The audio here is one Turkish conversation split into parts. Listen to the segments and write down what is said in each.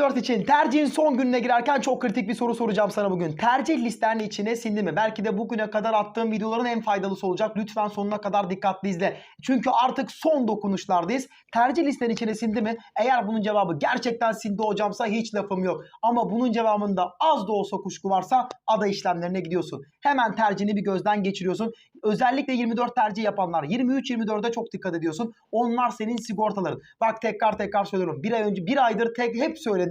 2024 için tercihin son gününe girerken çok kritik bir soru soracağım sana bugün. Tercih listenin içine sindi mi? Belki de bugüne kadar attığım videoların en faydalısı olacak. Lütfen sonuna kadar dikkatli izle. Çünkü artık son dokunuşlardayız. Tercih listenin içine sindi mi? Eğer bunun cevabı gerçekten sindi hocamsa hiç lafım yok. Ama bunun cevabında az da olsa kuşku varsa ada işlemlerine gidiyorsun. Hemen tercihini bir gözden geçiriyorsun. Özellikle 24 tercih yapanlar 23-24'e çok dikkat ediyorsun. Onlar senin sigortaların. Bak tekrar tekrar söylüyorum. Bir ay önce bir aydır tek hep söyledim.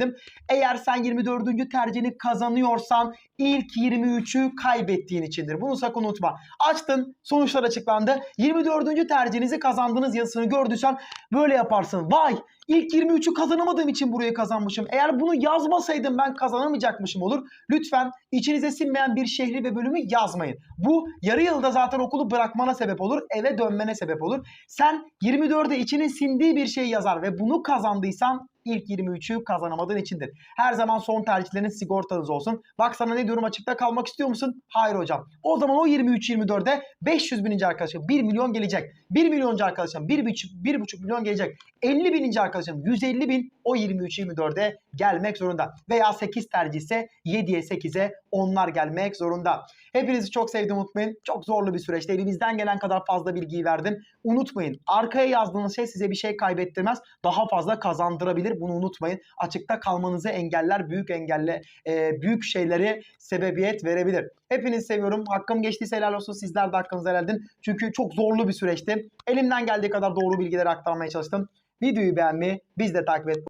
Eğer sen 24. tercihini kazanıyorsan ilk 23'ü kaybettiğin içindir. Bunu sakın unutma. Açtın sonuçlar açıklandı. 24. tercihinizi kazandınız yazısını gördüysen böyle yaparsın. Vay ilk 23'ü kazanamadığım için burayı kazanmışım. Eğer bunu yazmasaydım ben kazanamayacakmışım olur. Lütfen içinize sinmeyen bir şehri ve bölümü yazmayın. Bu yarı yılda zaten okulu bırakmana sebep olur. Eve dönmene sebep olur. Sen 24'e içinin sindiği bir şey yazar ve bunu kazandıysan ilk 23'ü kazanamadığın içindir. Her zaman son tercihleriniz sigortanız olsun. Bak sana ne diyorum açıkta kalmak istiyor musun? Hayır hocam. O zaman o 23-24'e 500 bininci arkadaşım 1 milyon gelecek. 1 milyoncu arkadaşım 1,5 1,5 milyon gelecek. 50 bininci arkadaşım 150 bin o 23-24'e gelmek zorunda. Veya 8 tercih ise 7'ye 8'e onlar gelmek zorunda. Hepinizi çok sevdim unutmayın. Çok zorlu bir süreçte elimizden gelen kadar fazla bilgiyi verdim. Unutmayın arkaya yazdığınız şey size bir şey kaybettirmez. Daha fazla kazandırabilir. Bunu unutmayın. Açıkta kalmanızı engeller. Büyük engelle e, büyük şeyleri sebebiyet verebilir. Hepinizi seviyorum. Hakkım geçtiyse helal olsun. Sizler de hakkınızı helal edin. Çünkü çok zorlu bir süreçti. Elimden geldiği kadar doğru bilgileri aktarmaya çalıştım. Videoyu beğenmeyi, biz de takip et.